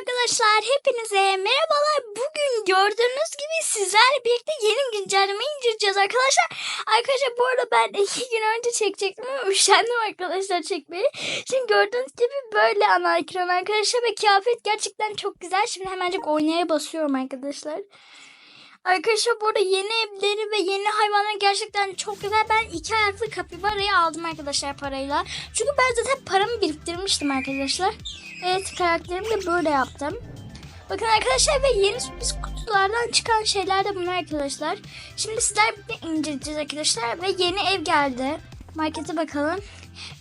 arkadaşlar hepinize merhabalar. Bugün gördüğünüz gibi sizlerle birlikte yeni güncelleme indireceğiz arkadaşlar. Arkadaşlar bu arada ben iki gün önce çekecektim ama üşendim arkadaşlar çekmeyi. Şimdi gördüğünüz gibi böyle ana ekran arkadaşlar ve kıyafet gerçekten çok güzel. Şimdi hemencik oynaya basıyorum arkadaşlar. Arkadaşlar bu arada yeni evleri ve yeni hayvanlar gerçekten çok güzel. Ben iki ayaklı kapibarayı aldım arkadaşlar parayla. Çünkü ben zaten paramı biriktirmiştim arkadaşlar. Evet karakterimi de böyle yaptım. Bakın arkadaşlar ve yeni sürpriz kutulardan çıkan şeyler de bunlar arkadaşlar. Şimdi sizler birlikte inceleyeceğiz arkadaşlar ve yeni ev geldi. Markete bakalım.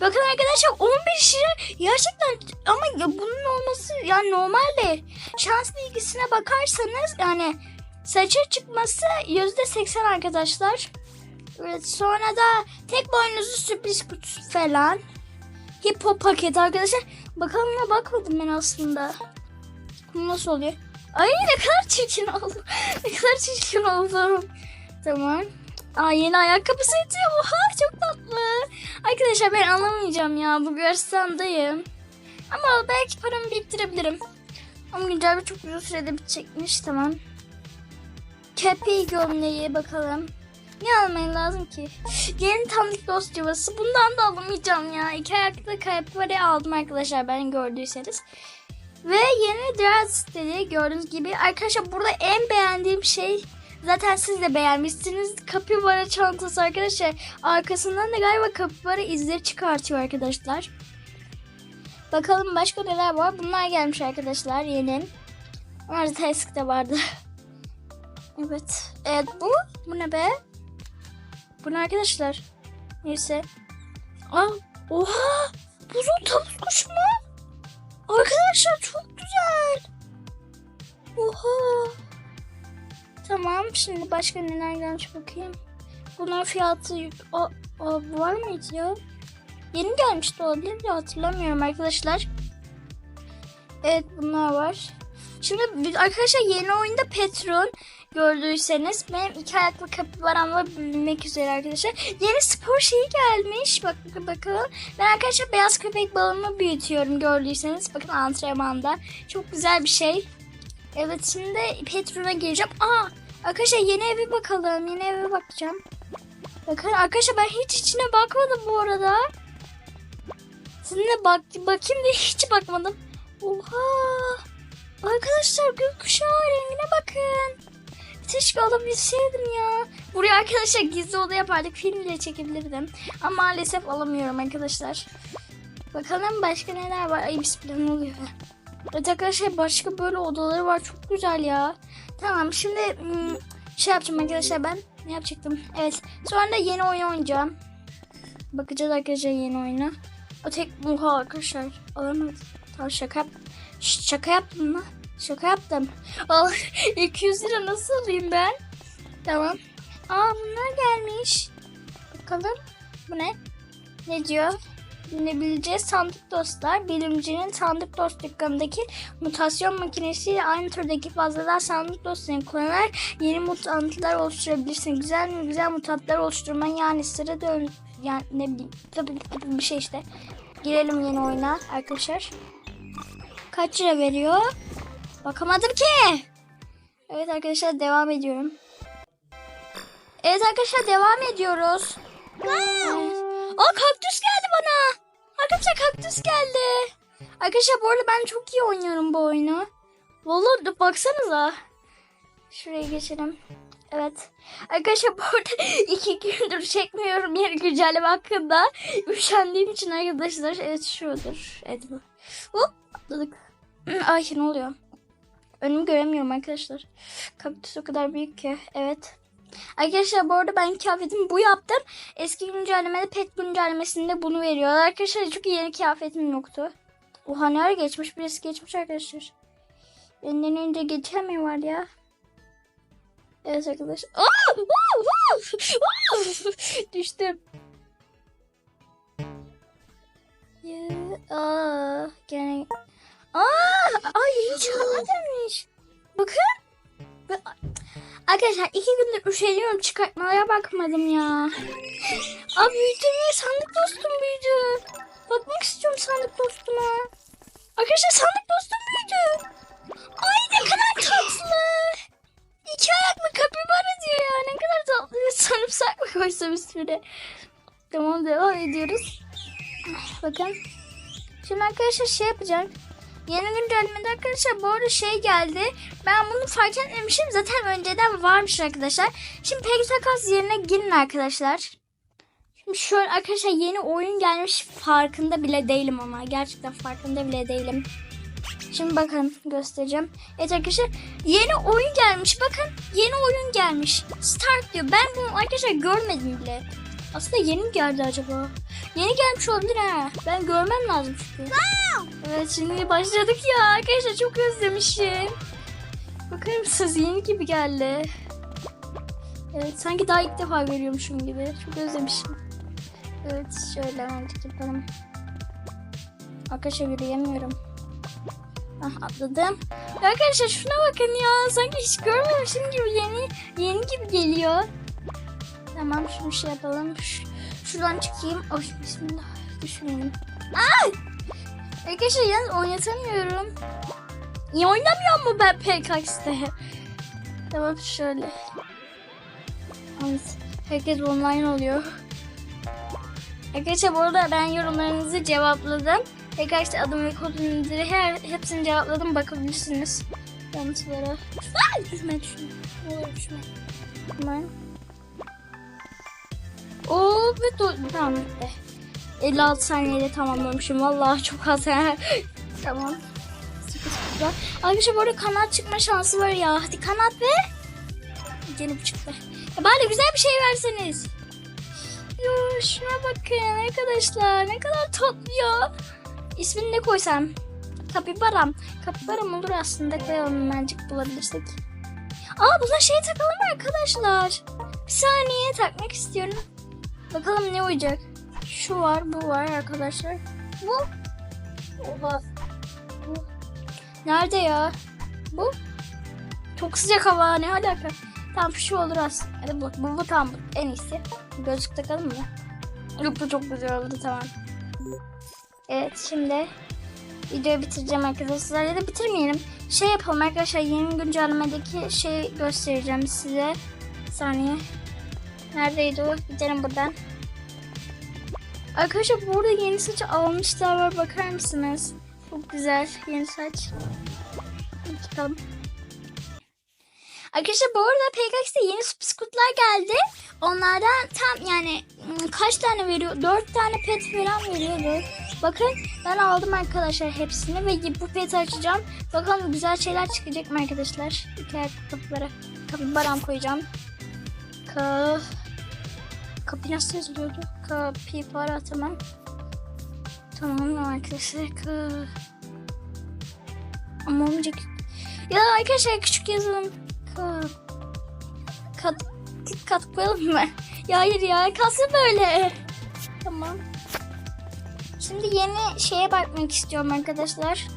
Bakın arkadaşlar 15 lira gerçekten ama ya bunun olması yani normal değil. Şans bilgisine bakarsanız yani saça çıkması %80 arkadaşlar. Evet, sonra da tek boynuzlu sürpriz kutusu falan. Hippo paket arkadaşlar. Bakalım ne bakmadım ben aslında. Bu nasıl oluyor? Ay ne kadar çirkin oldum. ne kadar çirkin oldum. Tamam. Aa yeni ayakkabı seti. Oha çok tatlı. Arkadaşlar ben anlamayacağım ya. Bu Garstan'dayım. Ama belki paramı biriktirebilirim. Ama güncel bir çok uzun sürede bitecekmiş. Tamam. Kepi gömleği bakalım. Ne almaya lazım ki? Yeni tanıdık dost yuvası. Bundan da alamayacağım ya. İki ayaklı kayıpları aldım arkadaşlar ben gördüyseniz. Ve yeni Drat siteli gördüğünüz gibi. Arkadaşlar burada en beğendiğim şey zaten siz de beğenmişsiniz. Kapibara çantası arkadaşlar. Arkasından da galiba kapibara izleri çıkartıyor arkadaşlar. Bakalım başka neler var. Bunlar gelmiş arkadaşlar yeni. Onlar zaten eskide vardı. evet. Evet bu. Bu ne be? Bu ne arkadaşlar? Neyse. Aa, oha! Buzul tavus kuş mu? Arkadaşlar çok güzel. Oha. Tamam şimdi başka neler gelmiş bakayım. Bunun fiyatı o, o var mıydı ya? Yeni gelmişti olabilir de hatırlamıyorum arkadaşlar. Evet bunlar var. Şimdi arkadaşlar yeni oyunda Petron gördüyseniz benim iki ayaklı kapibaramla büyümek üzere arkadaşlar. Yeni spor şeyi gelmiş. Bak bakalım. Ben arkadaşlar beyaz köpek balığımı büyütüyorum gördüyseniz. Bakın antrenmanda. Çok güzel bir şey. Evet şimdi Petron'a gireceğim. Aa arkadaşlar yeni eve bakalım. Yeni eve bakacağım. Bakın arkadaşlar ben hiç içine bakmadım bu arada. Sizinle bak bakayım diye hiç bakmadım. Oha. Arkadaşlar gökkuşağı rengine bakın. Keşke alabilseydim ya. Buraya arkadaşlar gizli oda yapardık. Film bile çekebilirdim. Ama maalesef alamıyorum arkadaşlar. Bakalım başka neler var. Ay bismillah ne oluyor? Evet arkadaşlar başka böyle odaları var. Çok güzel ya. Tamam şimdi hmm, şey yapacağım arkadaşlar ben. Ne yapacaktım? Evet. Sonra da yeni oyun oynayacağım. Bakacağız arkadaşlar yeni oyuna. O tek muha arkadaşlar. Alamadım. Tamam şaka yap. Şaka yaptım mı? Şaka yaptım. Al 200 lira nasıl alayım ben? Tamam. Aa bunlar gelmiş. Bakalım. Bu ne? Ne diyor? Bilebileceğiz sandık dostlar. Bilimcinin sandık dost dükkanındaki mutasyon makinesiyle aynı türdeki fazladan sandık dostlarını kullanarak yeni mutantlar oluşturabilirsin. Güzel mi güzel mutantlar oluşturman yani sıra dön yani ne bileyim tabii bir şey işte. Girelim yeni oyuna arkadaşlar. Kaç lira veriyor? Bakamadım ki. Evet arkadaşlar devam ediyorum. Evet arkadaşlar devam ediyoruz. Evet. Aa kaktüs geldi bana. Arkadaşlar kaktüs geldi. Arkadaşlar bu arada ben çok iyi oynuyorum bu oyunu. Vallahi de baksanıza. Şuraya geçelim. Evet. Arkadaşlar bu arada iki gündür çekmiyorum yeni güncelleme hakkında. Üşendiğim için arkadaşlar. Evet şudur. Evet bu. Hop atladık. Ay ne oluyor? Önümü göremiyorum arkadaşlar. Kaktüs o kadar büyük ki. Evet. Arkadaşlar bu arada ben kıyafetimi bu yaptım. Eski güncellemede pet güncellemesinde bunu veriyorlar. Arkadaşlar çünkü yeni kıyafetim yoktu. Oha ne geçmiş birisi geçmiş arkadaşlar. Benden önce geçemiyor var ya. Evet arkadaşlar. Düştüm. Ya, aa, gene. Aa, ay hiç anlamamış. Bakın. Arkadaşlar iki gündür üşeniyorum çıkartmaya bakmadım ya. Aa büyüdü mü? Sandık dostum büyüdü. Bakmak istiyorum sandık dostuma. Arkadaşlar sandık dostum büyüdü. Ay ne kadar tatlı. İki ayaklı kapibara diyor ya. Ne kadar tatlı. Sarımsak mı koysam üstüne? Tamam devam ediyoruz. Bakın. Şimdi arkadaşlar şey yapacağım. Yeni güncellemede arkadaşlar bu arada şey geldi. Ben bunu fark etmemişim. Zaten önceden varmış arkadaşlar. Şimdi pek takas yerine girin arkadaşlar. Şimdi şöyle arkadaşlar yeni oyun gelmiş. Farkında bile değilim ama. Gerçekten farkında bile değilim. Şimdi bakın göstereceğim. Evet arkadaşlar yeni oyun gelmiş. Bakın yeni oyun gelmiş. Start diyor. Ben bunu arkadaşlar görmedim bile. Aslında yeni mi geldi acaba? Yeni gelmiş olabilir ha. Ben görmem lazım çünkü. Evet şimdi başladık ya. Arkadaşlar çok özlemişim. Bakar mısınız yeni gibi geldi. Evet sanki daha ilk defa görüyormuşum gibi. Çok özlemişim. Evet şöyle hemen yapalım. Arkadaşlar yürüyemiyorum. Ah atladım. Arkadaşlar şuna bakın ya. Sanki hiç görmemişim gibi yeni yeni gibi geliyor. Tamam şunu şey yapalım. Ş- şuradan çıkayım. Ay bismillah. Düşmeyeyim. Ay! Arkadaşlar yalnız oynatamıyorum. İyi oynamıyor mu ben PKX'de? Tamam şöyle. Herkes online oluyor. Arkadaşlar bu arada ben yorumlarınızı cevapladım. Arkadaşlar adım ve kodunu her hepsini cevapladım bakabilirsiniz. Yanıtlara. Ay düşme düşme. Olur düşme. Hemen. Oo ve tamam bitti. 56 saniyede tamamlamışım. Vallahi çok az. ha. tamam. Sıkı. Arkadaşlar bu arada kanat çıkma şansı var ya. Hadi kanat. Gene bu çıktı. Ya bari güzel bir şey verseniz. Yo şuna bakın arkadaşlar. Ne kadar tatlı ya. İsmini ne koysam? Kapibaram. Kapibaram olur aslında. Koyalım hemencik bulabilirsek. Aa buna şey takalım arkadaşlar. Bir saniye takmak istiyorum. Bakalım ne uyacak. Şu var, bu var arkadaşlar. Bu. Oha. Bu. Nerede ya? Bu. Çok sıcak hava. Ne alaka? Tamam şu olur aslında. Hadi bu, bu, bu bu En iyisi. Gözlük takalım mı? Yok bu çok güzel oldu tamam. Evet şimdi videoyu bitireceğim arkadaşlar. Ya da bitirmeyelim. Şey yapalım arkadaşlar. Yeni güncellemedeki şey göstereceğim size. Bir saniye. Neredeydi o? Gidelim buradan. Arkadaşlar burada yeni saç almışlar var. Bakar mısınız? Çok güzel. Yeni saç. Hadi Çıkalım. Arkadaşlar bu arada PKX'de yeni biskutlar geldi. Onlardan tam yani kaç tane veriyor? 4 tane pet falan veriyordu. Bakın ben aldım arkadaşlar hepsini ve bu peti açacağım. Bakalım güzel şeyler çıkacak mı arkadaşlar? İki ayakkabılara kapıbaram koyacağım. Ka Kapı nasıl yazılıyordu? Kapibara tamam. Tamam arkadaşlar. Ka... Ama olmayacak. Ya arkadaşlar küçük yazalım. Ka... Kat... Kat koyalım mı? Ya hayır ya kalsın böyle. Tamam. Şimdi yeni şeye bakmak istiyorum arkadaşlar.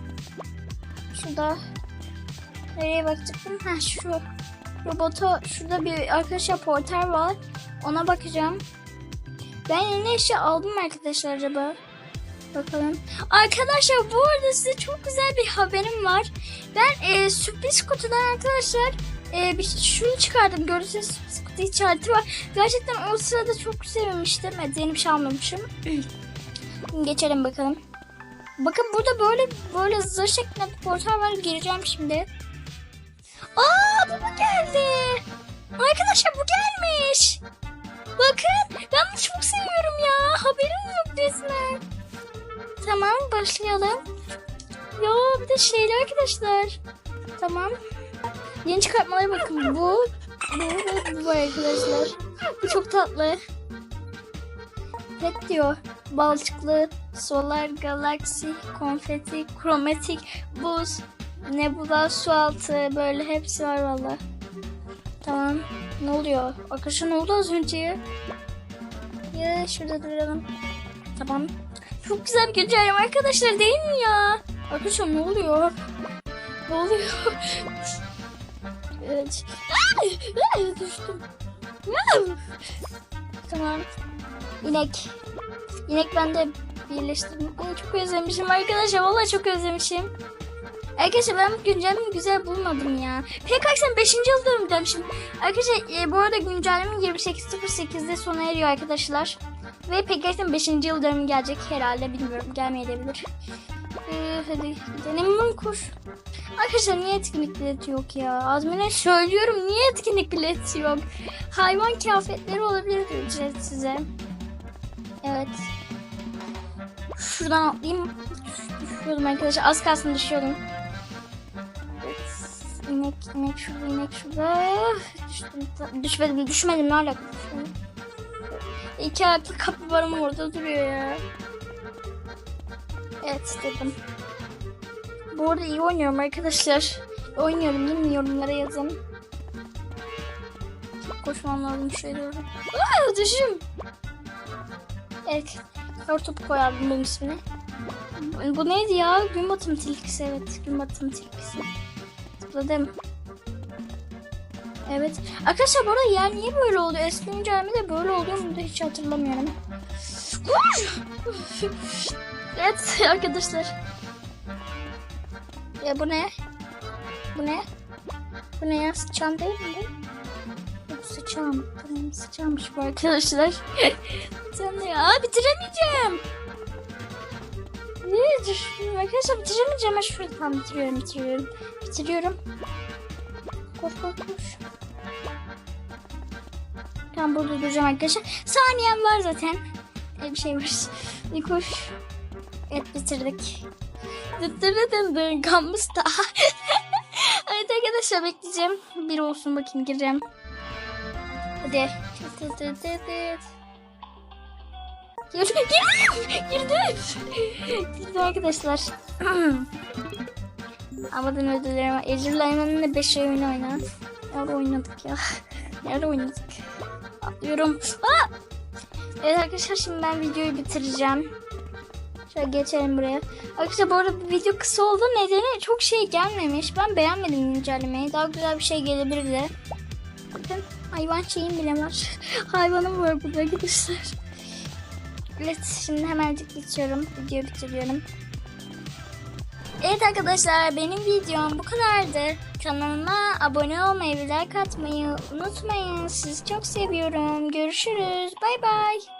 Şurada. Nereye bakacaktım? Ha şu. Robota şurada bir arkadaşlar portal var. Ona bakacağım. Ben yeni eşya aldım arkadaşlar acaba? Bakalım. Arkadaşlar bu arada size çok güzel bir haberim var. Ben e, sürpriz kutudan arkadaşlar e, bir şunu çıkardım. Görürseniz sürpriz kutu işareti var. Gerçekten o sırada çok sevmiştim. Evet yeni bir şey almamışım. Geçelim bakalım. Bakın burada böyle böyle zırh şeklinde bir portal var. Gireceğim şimdi. Aa mu geldi? Arkadaşlar bu başlayalım. Ya bir de şeyler arkadaşlar. Tamam. Yeni çıkartmalara bakın. Bu, bu ve bu arkadaşlar. Bu çok tatlı. Pet diyor. Balçıklı, solar, galaksi, konfeti, kromatik, buz, nebula, su altı böyle hepsi var valla. Tamam. Ne oluyor? Arkadaşlar ne oldu az önce? Ya şurada duralım. Tamam. Çok güzel bir arkadaşlar değil mi ya? Arkadaşlar ne oluyor? Ne oluyor? evet. Düştüm. Tamam. İnek. İnek ben de birleştirdim. Ay, çok özlemişim arkadaşlar. Vallahi çok özlemişim. Arkadaşlar ben güncellemeyi güzel bulmadım ya. PKX'in 5. yıl demişim. Arkadaşlar e, bu arada güncelleme 28.08'de sona eriyor arkadaşlar. Ve PKX'in 5. yıl dönümü gelecek herhalde bilmiyorum gelmeyebilir. Ee, hadi gidelim koş. Arkadaşlar niye etkinlik bileti yok ya? Azmine söylüyorum niye etkinlik bileti yok? Hayvan kıyafetleri olabilir ücret size. Evet. Şuradan atlayayım. Düşüyordum arkadaşlar. Az kalsın düşüyordum. Evet. İnek, inek şurada, inek şurada. Düşmedim, düşmedim. Ne alaka düşmedim. İki ayaklı kapıbarım orada duruyor ya. Evet dedim. Bu arada iyi oynuyorum arkadaşlar. Oynuyorum değil mi? Yorumlara yazın. Koşmam lazım şuraya doğru. Aa düşüm. Evet. Kar topu koyardım bunun ismini. Bu, bu neydi ya? Gün batımı tilkisi evet. Gün batımı tilkisi. Tıkladım. Evet. Arkadaşlar bu arada yer niye böyle oluyor? Eski güncellemede böyle oluyor mu da hiç hatırlamıyorum. evet arkadaşlar. Ya bu ne? Bu ne? Bu ne ya? Sıçan değil mi? Sıçan. Tamam sıçanmış bu arkadaşlar. Sen de ya bitiremeyeceğim. Ne arkadaşlar bitiremeyeceğim. Ben şurada tamam bitiriyorum bitiriyorum. Bitiriyorum. Koş koş koş. Tamam burada duracağım arkadaşlar. Saniyem var zaten. Ee, bir şey var. Bir koş. Evet bitirdik. Dıttırıdın kampüs daha. evet arkadaşlar bekleyeceğim. Bir olsun bakayım gireceğim. Hadi. Girdim, girdim. Girdim arkadaşlar. Havadan ödüllerim var. Ecrül Ayman'ın da 5 ay oyunu oyna. Nerede oynadık ya? Nerede oynadık? Atlıyorum. Evet arkadaşlar şimdi ben videoyu bitireceğim. Şöyle geçelim buraya. Arkadaşlar bu arada bu video kısa oldu. Nedeni çok şey gelmemiş. Ben beğenmedim güncellemeyi. Daha güzel bir şey gelebilirdi. Bakın hayvan şeyim bile var. Hayvanım var burada arkadaşlar. Evet şimdi hemencik bitiyorum. Videoyu bitiriyorum. Evet arkadaşlar benim videom bu kadardı. Kanalıma abone olmayı ve like atmayı unutmayın. Sizi çok seviyorum. Görüşürüz. Bay bay.